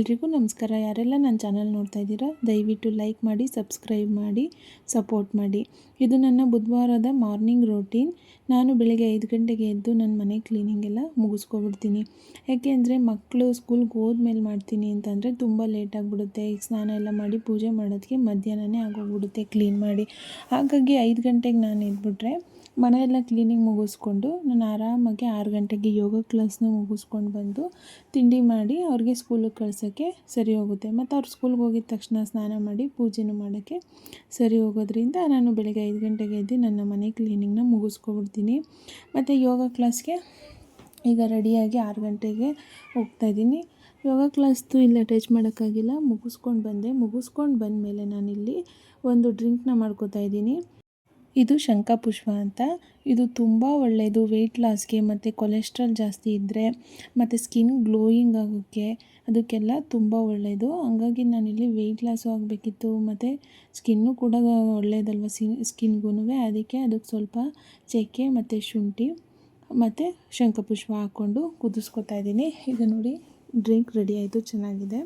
ಎಲ್ರಿಗೂ ನಮಸ್ಕಾರ. ಯಾರೆಲ್ಲ ನನ್ನ ಚಾನಲ್ ನೋಡ್ತಾ ಇದ್ದೀರಾ, ದಯವಿಟ್ಟು ಲೈಕ್ ಮಾಡಿ, ಸಬ್ಸ್ಕ್ರೈಬ್ ಮಾಡಿ, ಸಪೋರ್ಟ್ ಮಾಡಿ. ಇದು ನನ್ನ ಬುಧವಾರದ ಮಾರ್ನಿಂಗ್ ರೋಟೀನ್. ನಾನು ಬೆಳಗ್ಗೆ ಐದು ಗಂಟೆಗೆ ಎದ್ದು ನನ್ನ ಮನೆ ಕ್ಲೀನಿಂಗ್ ಎಲ್ಲ ಮುಗಿಸ್ಕೊಬಿಡ್ತೀನಿ ಯಾಕೆಂದರೆ ಮಕ್ಕಳು ಸ್ಕೂಲ್ಗೆ ಹೋದ್ಮೇಲೆ ಮಾಡ್ತೀನಿ ಅಂತಂದರೆ ತುಂಬ ಲೇಟ್ ಆಗಿಬಿಡುತ್ತೆ. ಈಗ ಸ್ನಾನ ಎಲ್ಲ ಮಾಡಿ ಪೂಜೆ ಮಾಡೋದಕ್ಕೆ ಮಧ್ಯಾಹ್ನನೇ ಆಗೋಗ್ಬಿಡುತ್ತೆ ಕ್ಲೀನ್ ಮಾಡಿ. ಹಾಗಾಗಿ ಐದು ಗಂಟೆಗೆ ನಾನು ಎದ್ಬಿಟ್ರೆ ಮನೆಯೆಲ್ಲ ಕ್ಲೀನಿಂಗ್ ಮುಗಿಸ್ಕೊಂಡು ನಾನು ಆರಾಮಾಗಿ ಆರು ಗಂಟೆಗೆ ಯೋಗ ಕ್ಲಾಸ್ನ ಮುಗಿಸ್ಕೊಂಡು ಬಂದು ತಿಂಡಿ ಮಾಡಿ ಅವ್ರಿಗೆ ಸ್ಕೂಲಿಗೆ ಕಳ್ಸೋಕ್ಕೆ ಸರಿ ಹೋಗುತ್ತೆ. ಮತ್ತು ಅವ್ರು ಸ್ಕೂಲ್ಗೆ ಹೋಗಿದ ತಕ್ಷಣ ಸ್ನಾನ ಮಾಡಿ ಪೂಜೆನೂ ಮಾಡೋಕ್ಕೆ ಸರಿ ಹೋಗೋದ್ರಿಂದ ನಾನು ಬೆಳಗ್ಗೆ ಐದು ಗಂಟೆಗೆ ಎದ್ದು ನನ್ನ ಮನೆ ಕ್ಲೀನಿಂಗ್ನ ಮುಗಿಸ್ಕೊಬಿಡ್ತೀನಿ. ಮತ್ತು ಯೋಗ ಕ್ಲಾಸ್ಗೆ ಈಗ ರೆಡಿಯಾಗಿ ಆರು ಗಂಟೆಗೆ ಹೋಗ್ತಾಯಿದ್ದೀನಿ ಯೋಗ ಕ್ಲಾಸ್ದು ಇಲ್ಲ ಟಚ್ ಮಾಡೋಕ್ಕಾಗಿಲ್ಲ. ಮುಗಿಸ್ಕೊಂಡು ಬಂದೆ. ಮುಗಿಸ್ಕೊಂಡು ಬಂದಮೇಲೆ ನಾನಿಲ್ಲಿ ಒಂದು ಡ್ರಿಂಕ್ನ ಮಾಡ್ಕೋತಾ ಇದ್ದೀನಿ. ಇದು ಶಂಖಪುಷ್ಪ ಅಂತ. ಇದು ತುಂಬ ಒಳ್ಳೆಯದು ವೆಯ್ಟ್ ಲಾಸ್ಗೆ ಮತ್ತು ಕೊಲೆಸ್ಟ್ರಾಲ್ ಜಾಸ್ತಿ ಇದ್ದರೆ ಮತ್ತು ಸ್ಕಿನ್ ಗ್ಲೋಯಿಂಗ್ ಆಗೋಕ್ಕೆ ಅದಕ್ಕೆಲ್ಲ ತುಂಬ ಒಳ್ಳೆಯದು ಹಂಗಾಗಿ ನಾನಿಲ್ಲಿ ವೆಯ್ಟ್ ಲಾಸು ಆಗಬೇಕಿತ್ತು. ಮತ್ತು ಸ್ಕಿನ್ನು ಕೂಡ ಒಳ್ಳೆಯದಲ್ವ ಸ್ಕಿನ್ ಸ್ಕಿನ್ಗೂ ಅದಕ್ಕೆ ಅದಕ್ಕೆ ಸ್ವಲ್ಪ ಚಕ್ಕೆ ಮತ್ತು ಶುಂಠಿ ಮತ್ತು ಶಂಖಪುಷ್ಪ ಹಾಕ್ಕೊಂಡು ಕುದಿಸ್ಕೊತಾ ಇದ್ದೀನಿ. ಈಗ ನೋಡಿ ಡ್ರಿಂಕ್ ರೆಡಿ ಆಯಿತು, ಚೆನ್ನಾಗಿದೆ.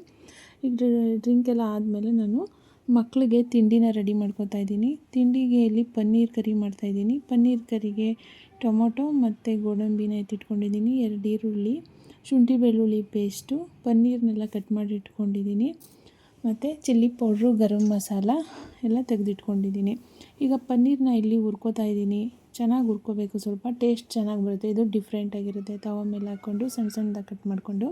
ಈಗ ಡ್ರಿಂಕ್ ಎಲ್ಲ ಆದಮೇಲೆ ನಾನು ಮಕ್ಕಳಿಗೆ ತಿಂಡಿನ ರೆಡಿ ಮಾಡ್ಕೊತಾ ಇದ್ದೀನಿ. ತಿಂಡಿಗೆ ಇಲ್ಲಿ ಪನ್ನೀರ್ ಕರಿ ಮಾಡ್ತಾಯಿದ್ದೀನಿ ಪನ್ನೀರ್ ಕರಿಗೆ ಟೊಮೊಟೊ ಮತ್ತು ಗೋಡಂಬಿನ ಎತ್ತಿಟ್ಕೊಂಡಿದ್ದೀನಿ. ಎರಡು ಈರುಳ್ಳಿ, ಶುಂಠಿ ಬೆಳ್ಳುಳ್ಳಿ ಪೇಸ್ಟು ಪನ್ನೀರ್ನೆಲ್ಲ ಕಟ್ ಮಾಡಿ ಇಟ್ಕೊಂಡಿದ್ದೀನಿ. ಮತ್ತು ಚಿಲ್ಲಿ ಪೌಡ್ರು ಗರಂ ಮಸಾಲ ಎಲ್ಲ ತೆಗೆದಿಟ್ಕೊಂಡಿದ್ದೀನಿ. ಈಗ ಪನ್ನೀರನ್ನ ಇಲ್ಲಿ ಹುರ್ಕೋತಾ ಇದ್ದೀನಿ. ಚೆನ್ನಾಗಿ ಹುರ್ಕೋಬೇಕು ಸ್ವಲ್ಪ. ಟೇಸ್ಟ್ ಚೆನ್ನಾಗಿ ಬರುತ್ತೆ. ಇದು ಡಿಫ್ರೆಂಟಾಗಿರುತ್ತೆ ತವ ಮೇಲೆ ಹಾಕ್ಕೊಂಡು ಸಣ್ಣ ಸಣ್ಣದಾಗಿ ಕಟ್ ಮಾಡಿಕೊಂಡು.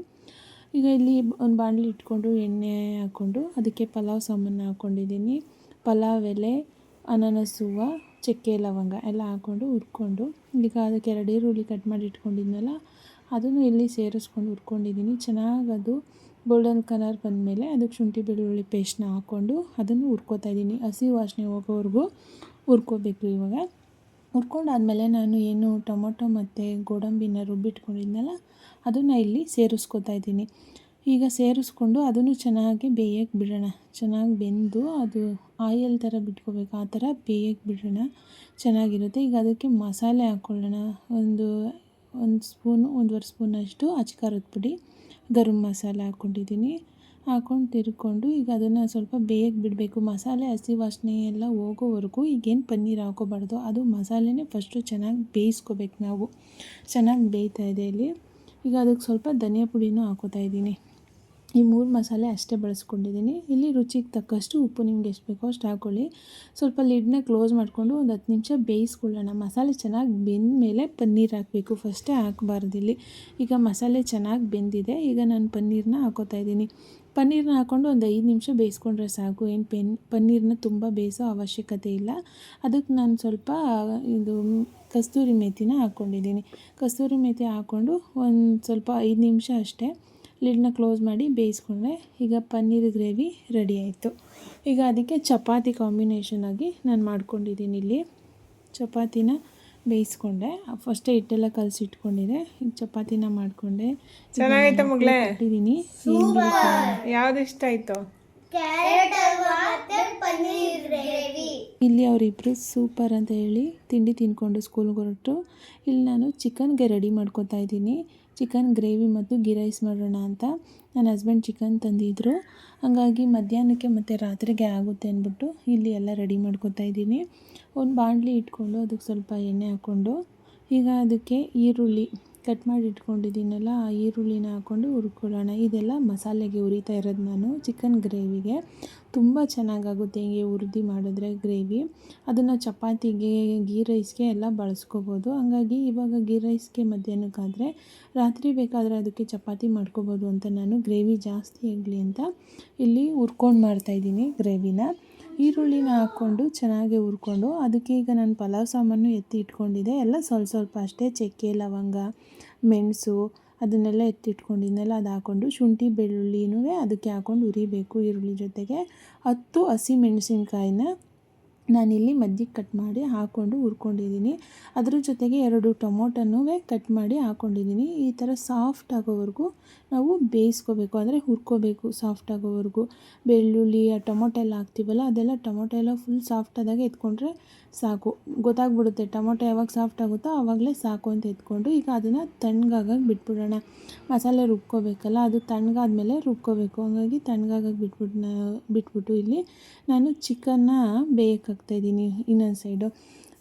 ಈಗ ಇಲ್ಲಿ ಒಂದು ಬಾಣಲಿ ಇಟ್ಕೊಂಡು, ಎಣ್ಣೆ ಹಾಕ್ಕೊಂಡು, ಅದಕ್ಕೆ ಪಲಾವ್ ಸಾಮಾನು ಹಾಕ್ಕೊಂಡಿದ್ದೀನಿ ಪಲಾವ್ ಎಲೆ, ಅನಾನಸ್ ಹೂವು, ಚಕ್ಕೆ ಲವಂಗ ಎಲ್ಲ ಹಾಕ್ಕೊಂಡು ಹುರ್ಕೊಂಡು, ಈಗ ಅದಕ್ಕೆ ಎರಡು ಈರುಳ್ಳಿ ಕಟ್ ಮಾಡಿ ಇಟ್ಕೊಂಡಿದ್ನಲ್ಲ, ಅದನ್ನು ಇಲ್ಲಿ ಸೇರಿಸ್ಕೊಂಡು ಹುರ್ಕೊಂಡಿದ್ದೀನಿ. ಚೆನ್ನಾಗಿ ಅದು ಗೋಲ್ಡನ್ ಕಲರ್ ಬಂದಮೇಲೆ ಅದಕ್ಕೆ ಶುಂಠಿ ಬೆಳ್ಳುಳ್ಳಿ ಪೇಸ್ಟ್ನ ಹಾಕ್ಕೊಂಡು ಅದನ್ನು ಹುರ್ಕೋತಾ ಇದ್ದೀನಿ. ಹಸಿ ವಾಸನೆ ಹೋಗೋವರೆಗೂ ಹುರ್ಕೋಬೇಕು ಇವಾಗ. ಹುರ್ಕೊಂಡಾದ್ಮೇಲೆ ನಾನು ಏನು ಟೊಮೊಟೊ ಮತ್ತು ಗೋಡಂಬಿನ ರುಬ್ಬಿಟ್ಕೊಂಡಿದ್ನಲ್ಲ, ಅದನ್ನು ಇಲ್ಲಿ ಸೇರಿಸ್ಕೊತಾ ಇದ್ದೀನಿ. ಈಗ ಸೇರಿಸ್ಕೊಂಡು ಅದನ್ನು ಚೆನ್ನಾಗಿ ಬೇಯಕ್ಕೆ ಬಿಡೋಣ. ಚೆನ್ನಾಗಿ ಬೆಂದು ಅದು ಆಯಿಲ್ ಥರ ಬಿಟ್ಕೋಬೇಕು. ಆ ಥರ ಬೇಯಕ್ಕೆ ಬಿಡೋಣ. ಚೆನ್ನಾಗಿರುತ್ತೆ. ಈಗ ಅದಕ್ಕೆ ಮಸಾಲೆ ಹಾಕ್ಕೊಳ್ಳೋಣ ಒಂದು ಒಂದು ಸ್ಪೂನು, ಒಂದುವರೆ ಸ್ಪೂನಷ್ಟು ಅಚ್ಕಾರದ ಪುಡಿ, ಗರಂ ಮಸಾಲೆ ಹಾಕ್ಕೊಂಡಿದ್ದೀನಿ ಹಾಕ್ಕೊಂಡು ತಿರ್ಕೊಂಡು ಈಗ ಅದನ್ನು ಸ್ವಲ್ಪ ಬೇಯಕ್ಕೆ ಬಿಡಬೇಕು. ಮಸಾಲೆ, ಹಸಿ ವಾಸನೆ ಎಲ್ಲ ಹೋಗೋವರೆಗೂ ಈಗೇನು ಪನ್ನೀರ್ ಹಾಕೋಬಾರ್ದು. ಅದು ಮಸಾಲೆನೇ ಫಸ್ಟು ಚೆನ್ನಾಗಿ ಬೇಯಿಸ್ಕೋಬೇಕು ನಾವು. ಚೆನ್ನಾಗಿ ಬೇಯ್ತಾ ಇದೆ ಇಲ್ಲಿ. ಈಗ ಅದಕ್ಕೆ ಸ್ವಲ್ಪ ಧನಿಯಾ ಪುಡಿನೂ ಹಾಕೋತಾ ಇದ್ದೀನಿ. ಈ ಮೂರು ಮಸಾಲೆ ಅಷ್ಟೇ ಬಳಸ್ಕೊಂಡಿದ್ದೀನಿ. ಇಲ್ಲಿ ರುಚಿಗೆ ತಕ್ಕಷ್ಟು ಉಪ್ಪು ನಿಮ್ಗೆ ಎಷ್ಟು ಬೇಕೋ ಅಷ್ಟು ಹಾಕ್ಕೊಳ್ಳಿ ಸ್ವಲ್ಪ ಲಿಡ್ನ ಕ್ಲೋಸ್ ಮಾಡಿಕೊಂಡು ಒಂದು ಹತ್ತು ನಿಮಿಷ ಬೇಯಿಸ್ಕೊಳ್ಳೋಣ. ಮಸಾಲೆ ಚೆನ್ನಾಗಿ ಬೆಂದ ಮೇಲೆ ಪನ್ನೀರ್ ಹಾಕಬೇಕು. ಫಸ್ಟೇ ಹಾಕಬಾರ್ದು ಈಗ ಮಸಾಲೆ ಚೆನ್ನಾಗಿ ಬೆಂದಿದೆ. ಈಗ ನಾನು ಪನ್ನೀರನ್ನ ಹಾಕೋತಾ ಇದ್ದೀನಿ. ಪನ್ನೀರನ್ನ ಹಾಕ್ಕೊಂಡು ಒಂದು ಐದು ನಿಮಿಷ ಬೇಯಿಸ್ಕೊಂಡ್ರೆ ಸಾಕು. ಏನು ಪೆನ್ ಪನ್ನೀರನ್ನ ತುಂಬ ಬೇಯಿಸೋ ಅವಶ್ಯಕತೆ ಇಲ್ಲ. ಅದಕ್ಕೆ ನಾನು ಸ್ವಲ್ಪ ಇದು ಕಸ್ತೂರಿ ಮೇಥಿನ ಹಾಕ್ಕೊಂಡಿದ್ದೀನಿ ಕಸ್ತೂರಿ ಮೇಥಿ ಹಾಕ್ಕೊಂಡು ಒಂದು ಸ್ವಲ್ಪ ಐದು ನಿಮಿಷ ಅಷ್ಟೇ ಲಿಡ್ನ ಕ್ಲೋಸ್ ಮಾಡಿ ಬೇಯಿಸ್ಕೊಂಡ್ರೆ ಈಗ ಪನ್ನೀರ್ ಗ್ರೇವಿ ರೆಡಿ ಆಯಿತು. ಈಗ ಅದಕ್ಕೆ ಚಪಾತಿ ಕಾಂಬಿನೇಷನ್ ಆಗಿ ನಾನು ಮಾಡ್ಕೊಂಡಿದ್ದೀನಿ ಇಲ್ಲಿ. ಚಪಾತಿನ ಬೇಯಿಸ್ಕೊಂಡೆ. ಫಸ್ಟೇ ಹಿಟ್ಟೆಲ್ಲ ಕಲಸಿಟ್ಕೊಂಡಿದ್ದೆ ಈಗ ಚಪಾತಿನ ಮಾಡಿಕೊಂಡೆ. ಚೆನ್ನಾಗೈತೆ ಮಗಳೇ? ಇಟ್ಟಿದ್ದೀನಿ ಯಾವ್ದು ಇಷ್ಟ ಆಯ್ತು? ಇಲ್ಲಿ ಅವರಿಬ್ಬರು ಸೂಪರ್ ಅಂತ ಹೇಳಿ ತಿಂಡಿ ತಿನ್ಕೊಂಡು ಸ್ಕೂಲ್ಗೆ ಹೊರಟು. ಇಲ್ಲಿ ನಾನು ಚಿಕನ್ಗೆ ರೆಡಿ ಮಾಡ್ಕೊತಾ ಇದ್ದೀನಿ. ಚಿಕನ್ ಗ್ರೇವಿ ಮತ್ತು ಗೀ ರೈಸ್ ಮಾಡೋಣ ಅಂತ ನನ್ನ ಹಸ್ಬೆಂಡ್ ಚಿಕನ್ ತಂದಿದ್ದರು ಹಾಗಾಗಿ ಮಧ್ಯಾಹ್ನಕ್ಕೆ ಮತ್ತು ರಾತ್ರಿಗೆ ಆಗುತ್ತೆ ಅಂದ್ಬಿಟ್ಟು ಇಲ್ಲಿ ಎಲ್ಲ ರೆಡಿ ಮಾಡ್ಕೊತಾ ಇದ್ದೀನಿ. ಒಂದು ಬಾಣಲಿ ಇಟ್ಕೊಂಡು ಅದಕ್ಕೆ ಸ್ವಲ್ಪ ಎಣ್ಣೆ ಹಾಕ್ಕೊಂಡು ಈಗ ಅದಕ್ಕೆ ಈರುಳ್ಳಿ ಕಟ್ ಮಾಡಿ ಇಟ್ಕೊಂಡಿದ್ದೀನಲ್ಲ, ಆ ಈರುಳ್ಳಿನ ಹಾಕ್ಕೊಂಡು ಹುರ್ಕೊಳ್ಳೋಣ. ಇದೆಲ್ಲ ಮಸಾಲೆಗೆ ಹುರಿತಾ ಇರೋದು ನಾನು, ಚಿಕನ್ ಗ್ರೇವಿಗೆ. ತುಂಬ ಚೆನ್ನಾಗಾಗುತ್ತೆ ಹಿಂಗೆ ಹುರಿದು ಮಾಡಿದ್ರೆ ಗ್ರೇವಿ. ಅದನ್ನು ಚಪಾತಿಗೆ, ಗೀ ರೈಸ್ಗೆ ಎಲ್ಲ ಬಳಸ್ಕೋಬೋದು. ಹಂಗಾಗಿ ಇವಾಗ ಗೀ ರೈಸ್ಗೆ ಮಧ್ಯಾಹ್ನಕ್ಕಾದರೆ, ರಾತ್ರಿ ಬೇಕಾದರೆ ಅದಕ್ಕೆ ಚಪಾತಿ ಮಾಡ್ಕೋಬೋದು ಅಂತ ನಾನು. ಗ್ರೇವಿ ಜಾಸ್ತಿ ಆಗಲಿ ಅಂತ ಇಲ್ಲಿ ಹುರ್ಕೊಂಡು ಮಾಡ್ತಾಯಿದ್ದೀನಿ ಗ್ರೇವಿನ. ಈರುಳ್ಳಿನ ಹಾಕ್ಕೊಂಡು ಚೆನ್ನಾಗಿ ಹುರ್ಕೊಂಡು ಅದಕ್ಕೆ ಈಗ ನಾನು ಪಲಾವ್ ಸಾಮಾನು ಎತ್ತಿ ಇಟ್ಕೊಂಡಿದ್ದೆ. ಎಲ್ಲ ಸ್ವಲ್ಪ ಸ್ವಲ್ಪ ಅಷ್ಟೇ. ಚಕ್ಕೆ, ಲವಂಗ, ಮೆಣಸು ಅದನ್ನೆಲ್ಲ ಎತ್ತಿಟ್ಕೊಂಡಿದ್ನೆಲ್ಲ ಅದು ಹಾಕ್ಕೊಂಡು ಶುಂಠಿ, ಬೆಳ್ಳುಳ್ಳಿನೂ ಅದಕ್ಕೆ ಹಾಕ್ಕೊಂಡು ಹುರಿಬೇಕು ಈರುಳ್ಳಿ ಜೊತೆಗೆ. ಹತ್ತು ಹಸಿ ಮೆಣಸಿನ್ಕಾಯಿನ ನಾನಿಲ್ಲಿ ಮಧ್ಯಕ್ಕೆ ಕಟ್ ಮಾಡಿ ಹಾಕ್ಕೊಂಡು ಹುರ್ಕೊಂಡಿದ್ದೀನಿ. ಅದ್ರ ಜೊತೆಗೆ ಎರಡು ಟೊಮೊಟೊನೂ ಕಟ್ ಮಾಡಿ ಹಾಕ್ಕೊಂಡಿದ್ದೀನಿ ಈ ಥರ ಸಾಫ್ಟ್ ಆಗೋವರೆಗೂ ನಾವು ಬೇಯಿಸ್ಕೋಬೇಕು. ಅಂದರೆ ಹುರ್ಕೋಬೇಕು ಸಾಫ್ಟ್ ಆಗೋವರೆಗೂ. ಬೆಳ್ಳುಳ್ಳಿ, ಆ ಟೊಮೊಟೊ ಎಲ್ಲ ಹಾಕ್ತೀವಲ್ಲ, ಅದೆಲ್ಲ ಟೊಮೊಟೊ ಎಲ್ಲ ಫುಲ್ ಸಾಫ್ಟ್ ಆದಾಗ ಎತ್ಕೊಂಡ್ರೆ ಸಾಕು. ಗೊತ್ತಾಗ್ಬಿಡುತ್ತೆ ಟೊಮೊಟೊ ಯಾವಾಗ ಸಾಫ್ಟ್ ಆಗುತ್ತೋ ಆವಾಗಲೇ ಸಾಕು ಅಂತ ಎತ್ಕೊಂಡು, ಈಗ ಅದನ್ನು ತಣ್ಣಗಾಗಕ್ಕೆ ಬಿಟ್ಬಿಡೋಣ. ಮಸಾಲೆ ರುಬ್ಕೋಬೇಕಲ್ಲ, ಅದು ತಣ್ಣಗಾದ್ಮೇಲೆ ರುಬ್ಕೋಬೇಕು. ಹಂಗಾಗಿ ತಣ್ಣಗಾಗಕ್ಕೆ ಬಿಟ್ಬಿಟ್ಟು ಬಿಟ್ಬಿಟ್ಟು ಇಲ್ಲಿ ನಾನು ಚಿಕನ್ನ ಬೇಯಕ್ಕೆ ಹಾಕ್ತಾಯಿದ್ದೀನಿ ಇನ್ನೊಂದು ಸೈಡು.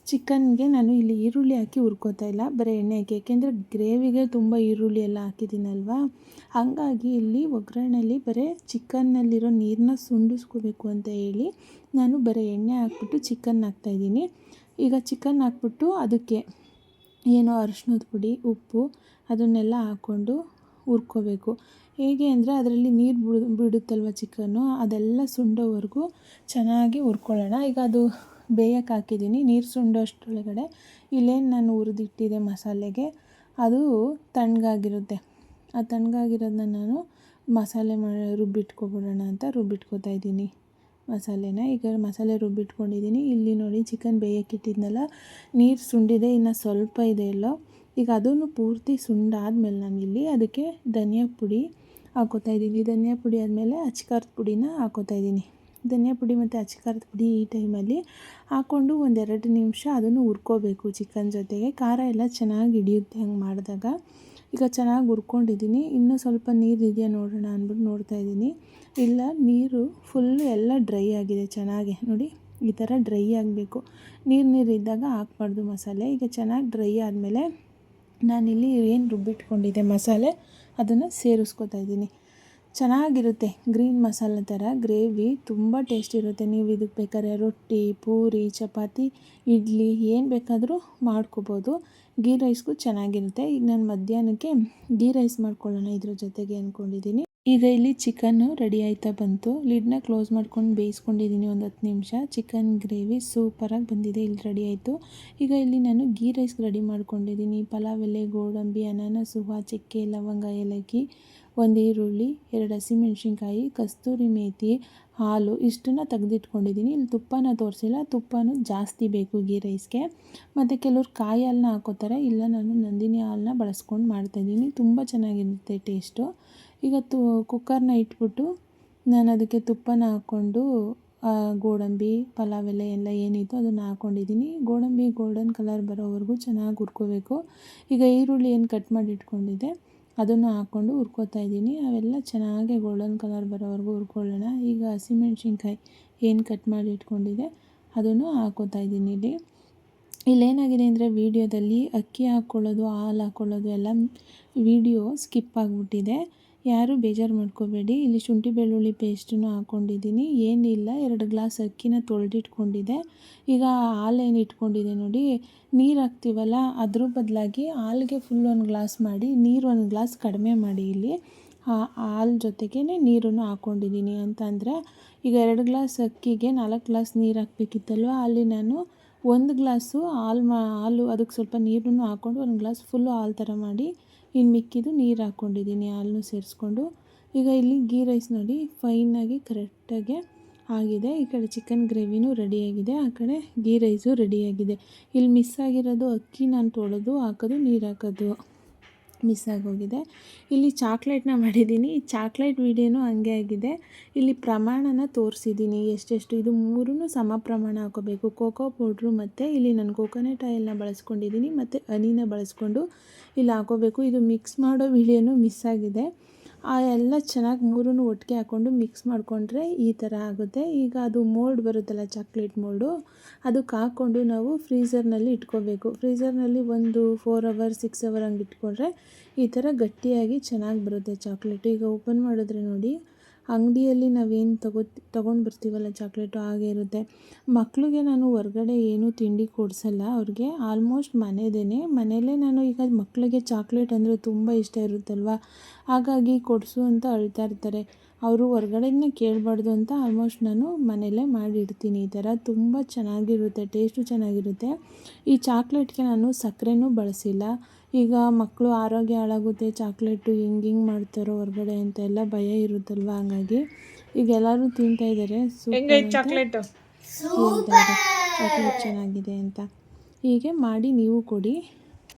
ಚಿಕನ್ಗೆ ನಾನು ಇಲ್ಲಿ ಈರುಳ್ಳಿ ಹಾಕಿ ಹುರ್ಕೋತಾ ಇಲ್ಲ, ಬರೀ ಎಣ್ಣೆ ಹಾಕಿ. ಯಾಕೆಂದರೆ ಗ್ರೇವಿಗೆ ತುಂಬ ಈರುಳ್ಳಿ ಎಲ್ಲ ಹಾಕಿದ್ದೀನಲ್ವಾ? ಹಾಗಾಗಿ ಇಲ್ಲಿ ಒಗ್ಗರಣೆಯಲ್ಲಿ ಬರೀ ಚಿಕನ್ನಲ್ಲಿರೋ ನೀರನ್ನ ಸುಂಡಿಸ್ಕೋಬೇಕು ಅಂತ ಹೇಳಿ ನಾನು ಬರೀ ಎಣ್ಣೆ ಹಾಕ್ಬಿಟ್ಟು ಚಿಕನ್ ಹಾಕ್ತಾಯಿದ್ದೀನಿ ಈಗ ಚಿಕನ್ ಹಾಕ್ಬಿಟ್ಟು ಅದಕ್ಕೆ ಏನೋ ಅರಿಶಿನದ ಪುಡಿ, ಉಪ್ಪು ಅದನ್ನೆಲ್ಲ ಹಾಕ್ಕೊಂಡು ಹುರ್ಕೋಬೇಕು. ಹೇಗೆ ಅಂದರೆ ಅದರಲ್ಲಿ ನೀರು ಬಿಡು ಬಿಡುತ್ತಲ್ವ ಚಿಕನ್ನು, ಅದೆಲ್ಲ ಸುಂಡೋವರೆಗೂ ಚೆನ್ನಾಗಿ ಹುರ್ಕೊಳ್ಳೋಣ. ಈಗ ಅದು ಬೇಯಕ್ಕೆ ಹಾಕಿದ್ದೀನಿ. ನೀರು ಸುಂಡೋ ಅಷ್ಟರೊಳಗಡೆ. ಇಲ್ಲೇನು ನಾನು ಹುರಿದಿಟ್ಟಿದ್ದೆ ಮಸಾಲೆಗೆ. ಅದು ತಣ್ಣಗಾಗಿರುತ್ತೆ. ಆ ತಣ್ಣಗಾಗಿರೋದನ್ನ ನಾನು ಮಸಾಲೆ ಮಾಡಿ ರುಬ್ಬಿಟ್ಕೊಬಿಡೋಣ ಅಂತ ರುಬ್ಬಿಟ್ಕೊತಾ ಇದ್ದೀನಿ ಮಸಾಲೆನ. ಈಗ ಮಸಾಲೆ ರುಬ್ಬಿಟ್ಕೊಂಡಿದ್ದೀನಿ. ಇಲ್ಲಿ ನೋಡಿ ಚಿಕನ್ ಬೇಯಕ್ಕಿಟ್ಟಿದ್ನಲ್ಲ ನೀರು ಸುಂಡಿದೆ, ಇನ್ನು ಸ್ವಲ್ಪ ಇದೆ ಎಲ್ಲೋ. ಈಗ ಅದನ್ನು ಪೂರ್ತಿ ಸುಂಡಾದಮೇಲೆ ನಾನು ಇಲ್ಲಿ ಅದಕ್ಕೆ ಧನಿಯಾ ಪುಡಿ ಹಾಕೋತಾ ಇದ್ದೀನಿ. ಧನಿಯಾ ಪುಡಿ ಆದಮೇಲೆ ಅಚ್ಕಾರದ ಪುಡಿನ ಹಾಕೋತಾ ಇದ್ದೀನಿ. ಧನಿಯಾ ಪುಡಿ ಮತ್ತು ಅಚ್ಕಾರದ ಪುಡಿ ಈ ಟೈಮಲ್ಲಿ ಹಾಕ್ಕೊಂಡು ಒಂದೆರಡು ನಿಮಿಷ ಅದನ್ನು ಹುರ್ಕೋಬೇಕು ಚಿಕನ್ ಜೊತೆಗೆ. ಖಾರ ಎಲ್ಲ ಚೆನ್ನಾಗಿ ಹಿಡಿಯುತ್ತೆ ಹಂಗೆ ಮಾಡಿದಾಗ. ಈಗ ಚೆನ್ನಾಗಿ ಹುರ್ಕೊಂಡಿದ್ದೀನಿ. ಇನ್ನೂ ಸ್ವಲ್ಪ ನೀರು ಇದೆಯಾ ನೋಡೋಣ ಅಂದ್ಬಿಟ್ಟು ನೋಡ್ತಾ ಇದ್ದೀನಿ. ಇಲ್ಲ, ನೀರು ಫುಲ್ಲು ಎಲ್ಲ ಡ್ರೈ ಆಗಿದೆ ಚೆನ್ನಾಗಿ. ನೋಡಿ, ಈ ಥರ ಡ್ರೈ ಆಗಬೇಕು. ನೀರು ನೀರು ಇದ್ದಾಗ ಹಾಕ್ಬಾರ್ದು ಮಸಾಲೆ. ಈಗ ಚೆನ್ನಾಗಿ ಡ್ರೈ ಆದಮೇಲೆ ನಾನಿಲ್ಲಿ ಏನು ರುಬ್ಬಿಟ್ಕೊಂಡಿದ್ದೆ ಮಸಾಲೆ, ಅದನ್ನು ಸೇರಿಸ್ಕೊತಾ ಇದ್ದೀನಿ. ಚೆನ್ನಾಗಿರುತ್ತೆ ಗ್ರೀನ್ ಮಸಾಲೆ ಥರ ಗ್ರೇವಿ ತುಂಬ ಟೇಸ್ಟ್ ಇರುತ್ತೆ. ನೀವು ಇದಕ್ಕೆ ಬೇಕಾದ್ರೆ ರೊಟ್ಟಿ, ಪೂರಿ, ಚಪಾತಿ, ಇಡ್ಲಿ, ಏನು ಬೇಕಾದರೂ ಮಾಡ್ಕೋಬೋದು. ಗೀ ರೈಸ್ಗೂ ಚೆನ್ನಾಗಿರುತ್ತೆ. ಈಗ ನಾನು ಮಧ್ಯಾಹ್ನಕ್ಕೆ ಗೀ ರೈಸ್ ಮಾಡ್ಕೊಳ್ಳೋಣ ಇದ್ರ ಜೊತೆಗೆ ಅಂದ್ಕೊಂಡಿದ್ದೀನಿ ಈಗ ಇಲ್ಲಿ ಚಿಕನ್ನು ರೆಡಿ ಆಯ್ತಾ ಬಂತು. ಲಿಡ್ನ ಕ್ಲೋಸ್ ಮಾಡ್ಕೊಂಡು ಬೇಯಿಸ್ಕೊಂಡಿದ್ದೀನಿ ಒಂದು ಹತ್ತು ನಿಮಿಷ. ಚಿಕನ್ ಗ್ರೇವಿ ಸೂಪರಾಗಿ ಬಂದಿದೆ, ಇಲ್ಲಿ ರೆಡಿ ಆಯಿತು. ಈಗ ಇಲ್ಲಿ ನಾನು ಗೀ ರೈಸ್ ರೆಡಿ ಮಾಡ್ಕೊಂಡಿದ್ದೀನಿ ಪಲಾವ್ ಎಲೆ, ಗೋಡಂಬಿ, ಅನಾನಸ್ ಹೂವು ಚಕ್ಕೆ ಲವಂಗ, ಏಲಕ್ಕಿ, ಒಂದು ಈರುಳ್ಳಿ, ಎರಡು ಹಸಿಮೆಣ್ಸಿನ್ಕಾಯಿ, ಕಸ್ತೂರಿ ಮೇಥಿ ಹಾಲು ಇಷ್ಟನ್ನು ತೆಗೆದಿಟ್ಕೊಂಡಿದ್ದೀನಿ ಇಲ್ಲಿ ತುಪ್ಪನ ತೋರಿಸಿಲ್ಲ. ತುಪ್ಪನೂ ಜಾಸ್ತಿ ಬೇಕು ಗೀ. ರೈಸ್ಗೆ ಮತ್ತು ಕೆಲವ್ರು ಕಾಯಿ ಹಾಲನ್ನ ಹಾಕೋತಾರೆ. ಇಲ್ಲ, ನಾನು ನಂದಿನಿ ಹಾಲನ್ನ ಬಳಸ್ಕೊಂಡು ಮಾಡ್ತಾಯಿದ್ದೀನಿ ತುಂಬ ಚೆನ್ನಾಗಿರುತ್ತೆ ಟೇಸ್ಟು ಈಗ ತು, ಕುಕ್ಕರ್ನ ಇಟ್ಬಿಟ್ಟು ನಾನು ಅದಕ್ಕೆ ತುಪ್ಪನ ಹಾಕ್ಕೊಂಡು ಗೋಡಂಬಿ, ಪಲಾವ್ ಎಲೆ ಎಲ್ಲ ಏನಿತ್ತು ಅದನ್ನು ಹಾಕ್ಕೊಂಡಿದ್ದೀನಿ ಗೋಡಂಬಿ ಗೋಲ್ಡನ್ ಕಲರ್ ಬರೋವರೆಗೂ ಚೆನ್ನಾಗಿ ಹುರ್ಕೋಬೇಕು. ಈಗ ಈರುಳ್ಳಿ ಏನು ಕಟ್ ಮಾಡಿ ಇಟ್ಕೊಂಡಿದ್ದೆ, ಅದನ್ನು ಹಾಕ್ಕೊಂಡು ಹುರ್ಕೋತಾ ಇದ್ದೀನಿ. ಅವೆಲ್ಲ ಚೆನ್ನಾಗಿ ಗೋಲ್ಡನ್ ಕಲರ್ ಬರೋವರೆಗೂ ಹುರ್ಕೊಳ್ಳೋಣ. ಈಗ ಹಸಿಮೆಣ್ಸಿನ್ಕಾಯಿ ಏನು ಕಟ್ ಮಾಡಿ ಇಟ್ಕೊಂಡಿದ್ದೆ, ಅದನ್ನು ಹಾಕೋತಾ ಇದ್ದೀನಿ ಇಲ್ಲಿ. ಇಲ್ಲೇನಾಗಿದೆ ಅಂದರೆ ವೀಡಿಯೋದಲ್ಲಿ ಅಕ್ಕಿ ಹಾಕ್ಕೊಳ್ಳೋದು ಹಾಲು ಹಾಕ್ಕೊಳ್ಳೋದು ಎಲ್ಲ ವೀಡಿಯೋ ಸ್ಕಿಪ್ ಆಗಿಬಿಟ್ಟಿದೆ. ಯಾರೂ ಬೇಜಾರು ಮಾಡ್ಕೋಬೇಡಿ. ಇಲ್ಲಿ ಶುಂಠಿ ಬೆಳ್ಳುಳ್ಳಿ ಪೇಸ್ಟನ್ನು ಹಾಕ್ಕೊಂಡಿದ್ದೀನಿ ಏನಿಲ್ಲ, ಎರಡು ಗ್ಲಾಸ್ ಅಕ್ಕಿನ ತೊಳೆದಿಟ್ಕೊಂಡಿದ್ದೆ. ಈಗ ಹಾಲೇನು ಇಟ್ಕೊಂಡಿದೆ ನೋಡಿ. ನೀರು ಹಾಕ್ತೀವಲ್ಲ, ಅದ್ರ ಬದಲಾಗಿ ಹಾಲಿಗೆ ಫುಲ್ ಒಂದು ಗ್ಲಾಸ್ ಮಾಡಿ, ನೀರು ಒಂದು ಗ್ಲಾಸ್ ಕಡಿಮೆ ಮಾಡಿ ಇಲ್ಲಿ. ಹಾಲು ಜೊತೆಗೇ ನೀರನ್ನು ಹಾಕ್ಕೊಂಡಿದ್ದೀನಿ ಅಂತಂದರೆ, ಈಗ ಎರಡು ಗ್ಲಾಸ್ ಅಕ್ಕಿಗೆ ನಾಲ್ಕು ಗ್ಲಾಸ್ ನೀರು ಹಾಕ್ಬೇಕಿತ್ತಲ್ವ, ಅಲ್ಲಿ ನಾನು ಒಂದು ಗ್ಲಾಸು ಹಾಲು ಮಾ, ಹಾಲು, ಅದಕ್ಕೆ ಸ್ವಲ್ಪ ನೀರನ್ನು ಹಾಕ್ಕೊಂಡು ಒಂದು ಗ್ಲಾಸ್ ಫುಲ್ಲು ಹಾಲು ಥರ ಮಾಡಿ ಇನ್ನು ಮಿಕ್ಕಿದ್ದು ನೀರು ಹಾಕ್ಕೊಂಡಿದ್ದೀನಿ, ಹಾಲನ್ನು ಸೇರಿಸ್ಕೊಂಡು. ಈಗ ಇಲ್ಲಿ ಗೀ ರೈಸ್ ನೋಡಿ ಫೈನಾಗಿ ಕರೆಕ್ಟಾಗಿ ಆಗಿದೆ. ಈ ಕಡೆ ಚಿಕನ್ ಗ್ರೇವಿನೂ ರೆಡಿಯಾಗಿದೆ, ಆ ಕಡೆ ಗೀ ರೈಸು ರೆಡಿಯಾಗಿದೆ. ಇಲ್ಲಿ ಮಿಸ್ ಆಗಿರೋದು ಅಕ್ಕಿ, ನಾನು ತೊಳೆದು ಹಾಕೋದು, ನೀರು ಹಾಕೋದು. ಮಿಸ್ ಆಗೋಗಿದೆ. ಇಲ್ಲಿ ಚಾಕ್ಲೇಟ್ನ ಮಾಡಿದ್ದೀನಿ ಈ ಚಾಕ್ಲೇಟ್ ವೀಡಿಯೋನೂ ಹಂಗೆ ಆಗಿದೆ. ಇಲ್ಲಿ ಪ್ರಮಾಣನ ತೋರಿಸಿದ್ದೀನಿ ಎಷ್ಟೆಷ್ಟು? ಇದು ಮೂರೂ ಸಮ ಪ್ರಮಾಣ ಹಾಕೋಬೇಕು. ಕೋಕೋ ಪೌಡ್ರು ಮತ್ತು ಇಲ್ಲಿ ನಾನು ಕೋಕೋನಟ್ ಆಯಿಲ್ನ ಬಳಸ್ಕೊಂಡಿದ್ದೀನಿ ಮತ್ತು ಹನಿನ ಬಳಸ್ಕೊಂಡು ಇಲ್ಲಿ ಹಾಕೋಬೇಕು. ಇದು ಮಿಕ್ಸ್ ಮಾಡೋ ವಿಡಿಯೋನೂ ಮಿಸ್ ಆಗಿದೆ. ಆ ಎಲ್ಲ ಚೆನ್ನಾಗಿ ಮೂರೂ ಒಟ್ಟಿಗೆ ಹಾಕ್ಕೊಂಡು ಮಿಕ್ಸ್ ಮಾಡಿಕೊಂಡ್ರೆ ಈ ಥರ ಆಗುತ್ತೆ. ಈಗ ಅದು ಮೋಲ್ಡ್ ಬರುತ್ತಲ್ಲ ಚಾಕ್ಲೇಟ್ ಮೋಲ್ಡು, ಅದಕ್ಕೆ ಹಾಕ್ಕೊಂಡು ನಾವು ಫ್ರೀಝರ್ನಲ್ಲಿ ಇಟ್ಕೋಬೇಕು. ಫ್ರೀಝರ್ನಲ್ಲಿ ಒಂದು ಫೋರ್ ಅವರ್, ಸಿಕ್ಸ್ ಅವರ್ ಹಂಗೆ ಇಟ್ಕೊಂಡ್ರೆ ಈ ಥರ ಗಟ್ಟಿಯಾಗಿ ಚೆನ್ನಾಗಿ ಬರುತ್ತೆ ಚಾಕ್ಲೇಟ್. ಈಗ ಓಪನ್ ಮಾಡಿದ್ರೆ ನೋಡಿ ಅಂಗಡಿಯಲ್ಲಿ ನಾವೇನು ತಗೋ ತೊಗೊಂಡು ಬರ್ತೀವಲ್ಲ ಚಾಕ್ಲೇಟು ಹಾಗೆ ಇರುತ್ತೆ. ಮಕ್ಕಳಿಗೆ ನಾನು ಹೊರಗಡೆ ಏನೂ ತಿಂಡಿ ಕೊಡಿಸಲ್ಲ. ಅವ್ರಿಗೆ ಆಲ್ಮೋಸ್ಟ್ ಮನೆಯದೇ ಮನೆಯಲ್ಲೇ ನಾನು ಈಗ ಮಕ್ಕಳಿಗೆ ಚಾಕ್ಲೇಟ್ ಅಂದರೆ ತುಂಬ ಇಷ್ಟ ಇರುತ್ತಲ್ವ? ಹಾಗಾಗಿ ಕೊಡಿಸು ಅಂತ ಅಳ್ತಾ ಇರ್ತಾರೆ. ಅವರು ಹೊರ್ಗಡೆನೇ ಕೇಳಬಾರ್ದು ಅಂತ ಆಲ್ಮೋಸ್ಟ್ ನಾನು ಮನೆಯಲ್ಲೇ ಮಾಡಿಡ್ತೀನಿ. ಈ ಥರ ತುಂಬ ಚೆನ್ನಾಗಿರುತ್ತೆ ಟೇಸ್ಟು ಚೆನ್ನಾಗಿರುತ್ತೆ. ಈ ಚಾಕ್ಲೇಟ್ಗೆ ನಾನು ಸಕ್ಕರೆನೂ ಬಳಸಿಲ್ಲ. ಈಗ ಮಕ್ಕಳು ಆರೋಗ್ಯ ಹಾಳಾಗುತ್ತೆ ಚಾಕ್ಲೇಟು ಹಿಂಗೆ ಹಿಂಗೆ ಮಾಡ್ತಾರೋ ಹೊರಗಡೆ ಅಂತ ಎಲ್ಲ ಭಯ ಇರುತ್ತಲ್ವ ಹಂಗಾಗಿ ಈಗ ಎಲ್ಲರೂ ತಿಂತಾ ಇದ್ದಾರೆ. ಚಾಕ್ಲೇಟ್ ಚೆನ್ನಾಗಿದೆ ಅಂತ. ಹೀಗೆ ಮಾಡಿ ನೀವು ಕೊಡಿ.